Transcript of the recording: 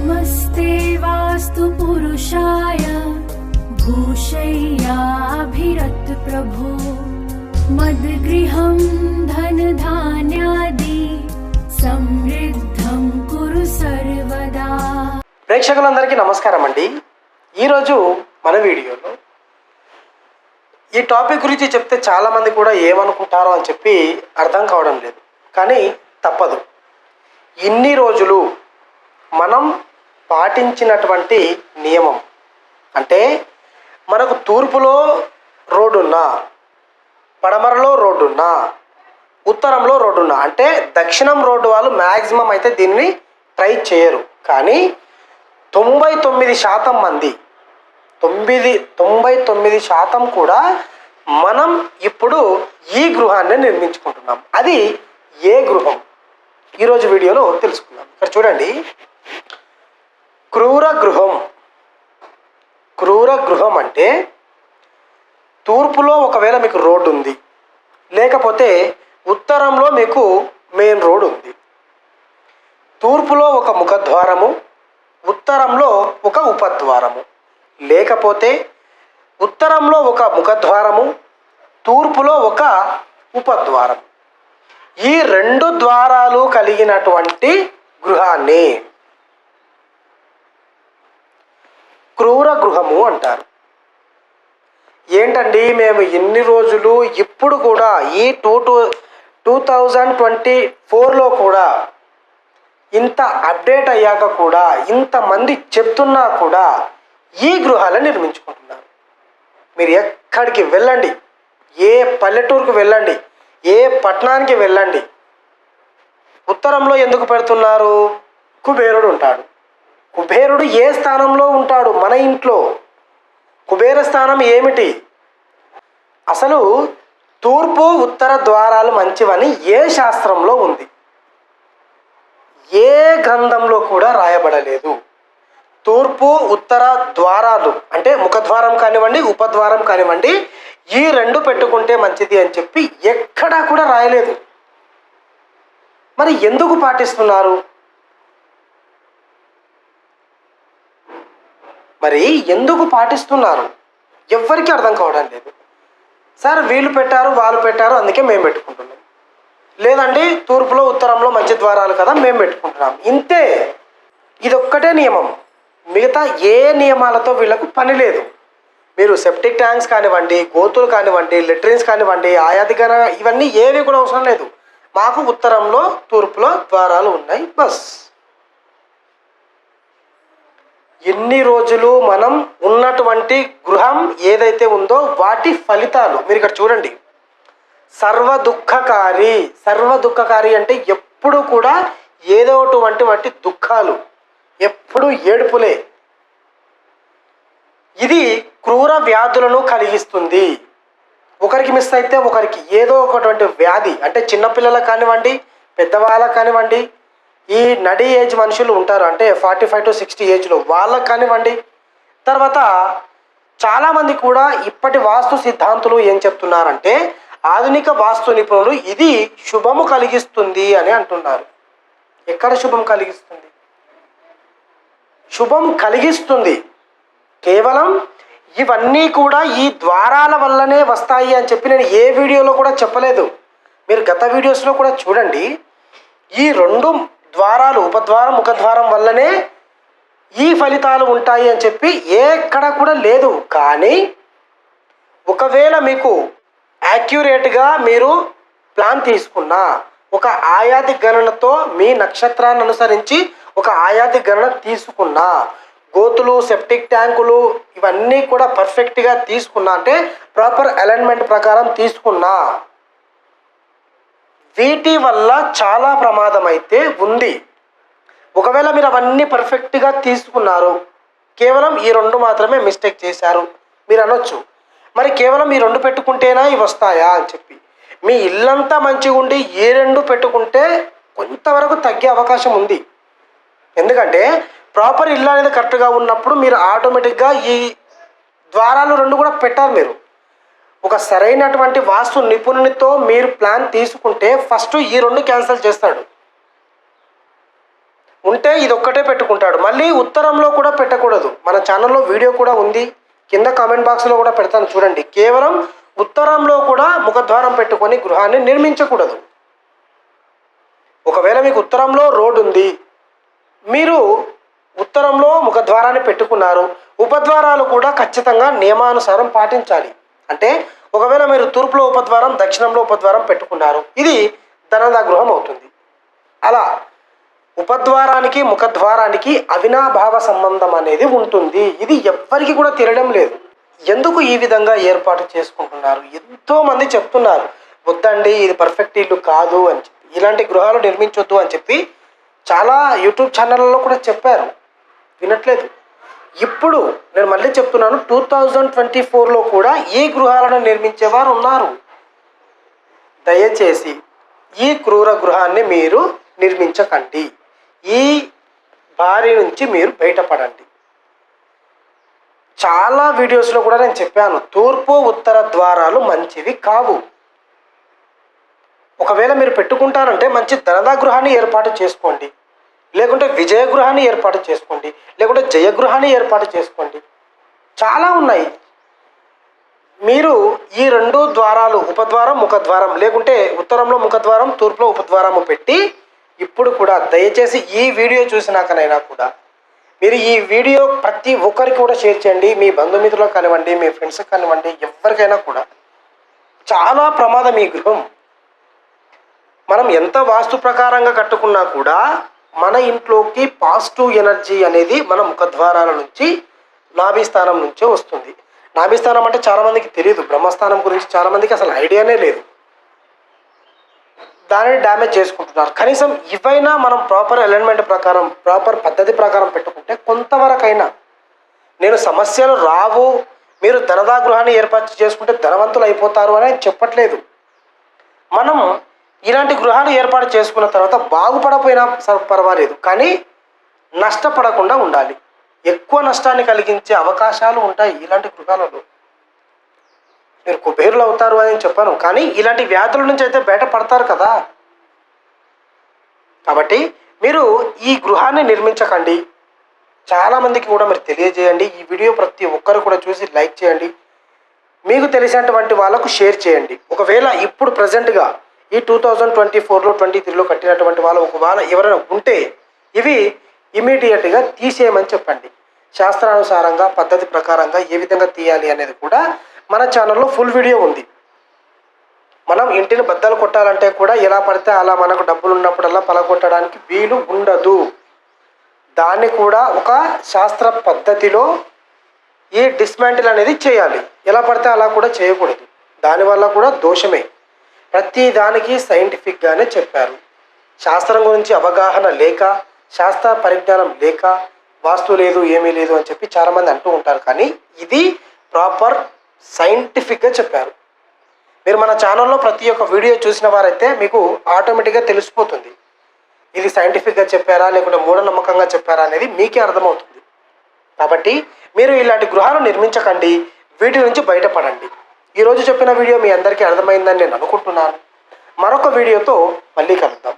नमस्ते वास्तु पुरुषाय भूषय्याभिरत प्रभो मद्गृहं धनधान्यादि समृद्धं कुरु सर्वदा ప్రేక్షకులందరికీ నమస్కారం అండి ఈరోజు మన వీడియోలో ఈ టాపిక్ గురించి చెప్తే చాలామంది కూడా ఏమనుకుంటారో అని చెప్పి అర్థం కావడం లేదు కానీ తప్పదు ఇన్ని రోజులు మనం పాటించినటువంటి నియమం. అంటే మనకు తూర్పులో రోడ్డున్నా పడమరలో రోడ్డున్నా ఉత్తరంలో రోడ్డున్నా అంటే దక్షిణం రోడ్డు వాళ్ళు మ్యాక్సిమం అయితే దీన్ని ట్రై చేయరు. కానీ తొంభై తొమ్మిది శాతం మంది తొమ్మిది తొంభై తొమ్మిది శాతం కూడా మనం ఇప్పుడు ఈ గృహాన్ని నిర్మించుకుంటున్నాం. అది ఏ గృహం? ఈరోజు వీడియోలో తెలుసుకుందాం. ఇక్కడ చూడండి. క్రూర గృహం క్రూర గృహం అంటే తూర్పులో ఒకవేళ మీకు రోడ్డు ఉంది లేకపోతే ఉత్తరంలో మీకు మెయిన్ రోడ్ ఉంది. తూర్పులో ఒక ముఖద్వారము ఉత్తరంలో ఒక ఉపద్వారము. లేకపోతే ఉత్తరంలో ఒక ముఖద్వారము తూర్పులో ఒక ఉపద్వారం ఈ రెండు ద్వారాలు కలిగినటువంటి గృహాన్ని క్రూర గృహము అంటారు. ఏంటండి మేము ఎన్ని రోజులు ఇప్పుడు కూడా ఈ two two two thousand twenty ఫోర్లో కూడా ఇంత అప్డేట్ అయ్యాక కూడా ఇంతమంది చెప్తున్నా కూడా ఈ గృహాలను నిర్మించుకుంటున్నారు. మీరు ఎక్కడికి వెళ్ళండి ఏ పల్లెటూరుకు వెళ్ళండి ఏ పట్టణానికి వెళ్ళండి ఉత్తరంలో ఎందుకు పెడుతున్నారు? కుబేరుడు ఉంటాడు. కుబేరుడు ఏ స్థానంలో ఉంటాడు మన ఇంట్లో? కుబేర స్థానం ఏమిటి? అసలు తూర్పు ఉత్తర ద్వారాలు మంచివని ఏ శాస్త్రంలో ఉంది? ఏ గ్రంథంలో కూడా రాయబడలేదు. తూర్పు ఉత్తర ద్వారాలు అంటే ముఖద్వారం కానివ్వండి ఉపద్వారం కానివ్వండి ఈ రెండు పెట్టుకుంటే మంచిది అని చెప్పి ఎక్కడా కూడా రాయలేదు. మరి ఎందుకు పాటిస్తున్నారు? మరి ఎందుకు పాటిస్తున్నారు? ఎవ్వరికీ అర్థం కావడం లేదు. సార్ వీళ్ళు పెట్టారు వాళ్ళు పెట్టారు అందుకే మేము పెట్టుకుంటున్నాం. లేదండి తూర్పులో ఉత్తరంలో మంచి ద్వారాలు కదా మేము పెట్టుకుంటున్నాం. ఇంతే. ఇదొక్కటే నియమం. మిగతా ఏ నియమాలతో వీళ్ళకు పని లేదు. మీరు సెప్టిక్ ట్యాంక్స్ కానివ్వండి గోతులు కానివ్వండి లెట్రిన్స్ కానివ్వండి ఆయాదిగన ఇవన్నీ ఏవి కూడా అవసరం లేదు. మాకు ఉత్తరంలో తూర్పులో ద్వారాలు ఉన్నాయి బస్. ఎన్ని రోజులు మనం ఉన్నటువంటి గృహం ఏదైతే ఉందో వాటి ఫలితాలు. మీరు ఇక్కడ చూడండి. సర్వ దుఃఖకారి సర్వ దుఃఖకారి అంటే ఎప్పుడు కూడా ఏదో ఒకటి వంటి దుఃఖాలు. ఎప్పుడు ఏడుపులే. ఇది క్రూర వ్యాధులను కలిగిస్తుంది. ఒకరికి మిస్ అయితే ఒకరికి ఏదో ఒకటువంటి వ్యాధి. అంటే చిన్నపిల్లలకు కానివ్వండి పెద్దవాళ్ళకు కానివ్వండి ఈ నడి ఏజ్ మనుషులు ఉంటారు అంటే ఫార్టీ ఫైవ్ టు సిక్స్టీ ఏజ్లో వాళ్ళకు కానివ్వండి. తర్వాత చాలామంది కూడా ఇప్పటి వాస్తు సిద్ధాంతులు ఏం చెప్తున్నారంటే ఆధునిక వాస్తు నిపుణులు ఇది శుభము కలిగిస్తుంది అని అంటున్నారు. ఎక్కడ శుభం కలిగిస్తుంది? శుభం కలిగిస్తుంది కేవలం ఇవన్నీ కూడా ఈ ద్వారాల వల్లనే వస్తాయి అని చెప్పి నేను ఏ వీడియోలో కూడా చెప్పలేదు. మీరు గత వీడియోస్లో కూడా చూడండి. ఈ రెండు ద్వారాలు ఉపద్వారం ముఖద్వారం వల్లనే ఈ ఫలితాలు ఉంటాయి అని చెప్పి ఎక్కడ కూడా లేదు. కానీ ఒకవేళ మీకు యాక్యురేట్గా మీరు ప్లాన్ తీసుకున్నా ఒక ఆయాది గణనతో మీ నక్షత్రాన్ని అనుసరించి ఒక ఆయాది గణన తీసుకున్నా గోతులు సెప్టిక్ ట్యాంకులు ఇవన్నీ కూడా పర్ఫెక్ట్గా తీసుకున్నా అంటే ప్రాపర్ అలైన్మెంట్ ప్రకారం తీసుకున్నా వీటి వల్ల చాలా ప్రమాదం అయితే ఉంది. ఒకవేళ మీరు అవన్నీ పర్ఫెక్ట్గా తీసుకున్నారు కేవలం ఈ రెండు మాత్రమే మిస్టేక్ చేశారు మీరు అనొచ్చు. మరి కేవలం ఈ రెండు పెట్టుకుంటేనా ఇవి వస్తాయా అని చెప్పి. మీ ఇల్లంతా మంచిగా ఉండి ఏ రెండు పెట్టుకుంటే కొంతవరకు తగ్గే అవకాశం ఉంది. ఎందుకంటే ప్రాపర్ ఇల్లు అనేది కరెక్ట్గా ఉన్నప్పుడు మీరు ఆటోమేటిక్గా ఈ ద్వారాలు రెండు కూడా పెట్టారు మీరు. ఒక సరైనటువంటి వాస్తు నిపుణునితో మీరు ప్లాన్ తీసుకుంటే ఫస్ట్ ఈ రెండు క్యాన్సిల్ చేస్తాడు. ఉంటే ఇది ఒక్కటే పెట్టుకుంటాడు. మళ్ళీ ఉత్తరంలో కూడా పెట్టకూడదు. మన ఛానల్లో వీడియో కూడా ఉంది. కింద కామెంట్ బాక్స్లో కూడా పెడతాను చూడండి. కేవలం ఉత్తరంలో కూడా ముఖద్వారం పెట్టుకొని గృహాన్ని నిర్మించకూడదు. ఒకవేళ మీకు ఉత్తరంలో రోడ్డు ఉంది మీరు ఉత్తరంలో ముఖద్వారాన్ని పెట్టుకున్నారు ఉపద్వారాలు కూడా ఖచ్చితంగా నియమానుసారం పాటించాలి. అంటే ఒకవేళ మీరు తూర్పులో ఉపద్వారం దక్షిణంలో ఉపద్వారం పెట్టుకున్నారు ఇది ధనద గృహం అవుతుంది. అలా ఉపద్వారానికి ముఖద్వారానికి అవినాభావ సంబంధం అనేది ఉంటుంది. ఇది ఎవ్వరికి కూడా తెలియడం లేదు. ఎందుకు ఈ విధంగా ఏర్పాటు చేసుకుంటున్నారు? ఎంతో మంది చెప్తున్నారు వద్దండి ఇది పర్ఫెక్ట్ ఇల్లు కాదు అని చెప్పి. ఇలాంటి గృహాలు నిర్మించొద్దు అని చెప్పి చాలా యూట్యూబ్ ఛానళ్ళలో కూడా చెప్పారు. వినట్లేదు. ఇప్పుడు నేను మళ్ళీ చెప్తున్నాను టూ థౌజండ్ ట్వంటీ ఫోర్లో కూడా ఈ గృహాలను నిర్మించేవారు ఉన్నారు. దయచేసి ఈ క్రూర గృహాన్ని మీరు నిర్మించకండి. ఈ బారి నుంచి మీరు బయటపడండి. చాలా వీడియోస్లో కూడా నేను చెప్పాను తూర్పు ఉత్తర ద్వారాలు మంచివి కావు. ఒకవేళ మీరు పెట్టుకుంటారంటే మంచి ధనదా గృహాన్ని ఏర్పాటు చేసుకోండి. లేకుంటే విజయగృహాన్ని ఏర్పాటు చేసుకోండి లేకుంటే జయగృహాన్ని ఏర్పాటు చేసుకోండి. చాలా ఉన్నాయి. మీరు ఈ రెండు ద్వారాలు ఉపద్వారం ముఖద్వారం లేకుంటే ఉత్తరంలో ముఖద్వారం తూర్పులో ఉపద్వారము పెట్టి ఇప్పుడు కూడా దయచేసి ఈ వీడియో చూసినాకనైనా కూడా మీరు ఈ వీడియో ప్రతి ఒక్కరికి కూడా షేర్ చేయండి మీ బంధుమిత్రులకు కానివ్వండి మీ ఫ్రెండ్స్కి కానివ్వండి ఎవరికైనా కూడా. చాలా ప్రమాదం ఈ గృహం. మనం ఎంత వాస్తు ప్రకారంగా కట్టుకున్నా కూడా మన ఇంట్లోకి పాజిటివ్ ఎనర్జీ అనేది మన ముఖద్వారాల నుంచి నాభిస్థానం నుంచే వస్తుంది. నాభిస్థానం అంటే చాలామందికి తెలియదు బ్రహ్మస్థానం గురించి చాలామందికి అసలు ఐడియానే లేదు. దానిని డ్యామేజ్ చేసుకుంటున్నారు. కనీసం ఇవైనా మనం ప్రాపర్ అలైన్మెంట్ ప్రకారం ప్రాపర్ పద్ధతి ప్రకారం పెట్టుకుంటే కొంతవరకైనా నేను సమస్యలు రావు మీరు ధనదా గృహాన్ని ఏర్పాటు చేసుకుంటే ధనవంతులు అయిపోతారు అని చెప్పట్లేదు. మనం ఇలాంటి గృహాలు ఏర్పాటు చేసుకున్న తర్వాత బాగుపడపోయినా స- పర్వాలేదు. కానీ నష్టపడకుండా ఉండాలి. ఎక్కువ నష్టాన్ని కలిగించే అవకాశాలు ఉంటాయి ఇలాంటి గృహాలలో. మీరు కుబేరులు అవుతారు అని చెప్పాను. కానీ ఇలాంటి వ్యాధుల నుంచి అయితే బయటపడతారు కదా. కాబట్టి మీరు ఈ గృహాన్ని నిర్మించకండి. చాలామందికి కూడా మీరు తెలియజేయండి. ఈ వీడియో ప్రతి ఒక్కరు కూడా చూసి లైక్ చేయండి. మీకు తెలిసినటువంటి వాళ్ళకు షేర్ చేయండి. ఒకవేళ ఇప్పుడు ప్రజెంట్గా ఈ టూ థౌజండ్ ట్వంటీ ఫోర్లో ట్వంటీ త్రీలో కట్టినటువంటి వాళ్ళు ఒకవేళ ఎవరైనా ఉంటే ఇవి ఇమీడియట్గా తీసేయమని చెప్పండి. శాస్త్రానుసారంగా పద్ధతి ప్రకారంగా ఏ విధంగా తీయాలి అనేది కూడా మన ఛానల్లో ఫుల్ వీడియో ఉంది. మనం ఇంటిని బద్దలు కొట్టాలంటే కూడా ఎలా పడితే అలా మనకు డబ్బులు ఉన్నప్పుడల్లా పలగొట్టడానికి వీలు ఉండదు. దాన్ని కూడా ఒక శాస్త్ర పద్ధతిలో ఈ డిస్మాంటిల్ అనేది చేయాలి. ఎలా పడితే అలా కూడా చేయకూడదు. దానివల్ల కూడా దోషమే. ప్రతి దానికి సైంటిఫిక్గానే చెప్పారు. శాస్త్రం గురించి అవగాహన లేక శాస్త్ర పరిజ్ఞానం లేక వాస్తు లేదు ఏమీ లేదు అని చెప్పి చాలామంది అంటూ ఉంటారు. కానీ ఇది ప్రాపర్ సైంటిఫిక్గా చెప్పారు. మీరు మన ఛానల్లో ప్రతి ఒక్క వీడియో చూసిన వారైతే మీకు ఆటోమేటిక్గా తెలిసిపోతుంది. ఇది సైంటిఫిక్గా చెప్పారా లేకుంటే మూఢనమ్మకంగా చెప్పారా అనేది మీకే అర్థమవుతుంది. కాబట్టి మీరు ఇలాంటి గృహాలు నిర్మించకండి వీటి నుంచి బయటపడండి. ఈరోజు చెప్పిన వీడియో మీ అందరికీ అర్థమైందని నేను అనుకుంటున్నాను. మరొక వీడియోతో మళ్ళీ కలుద్దాం.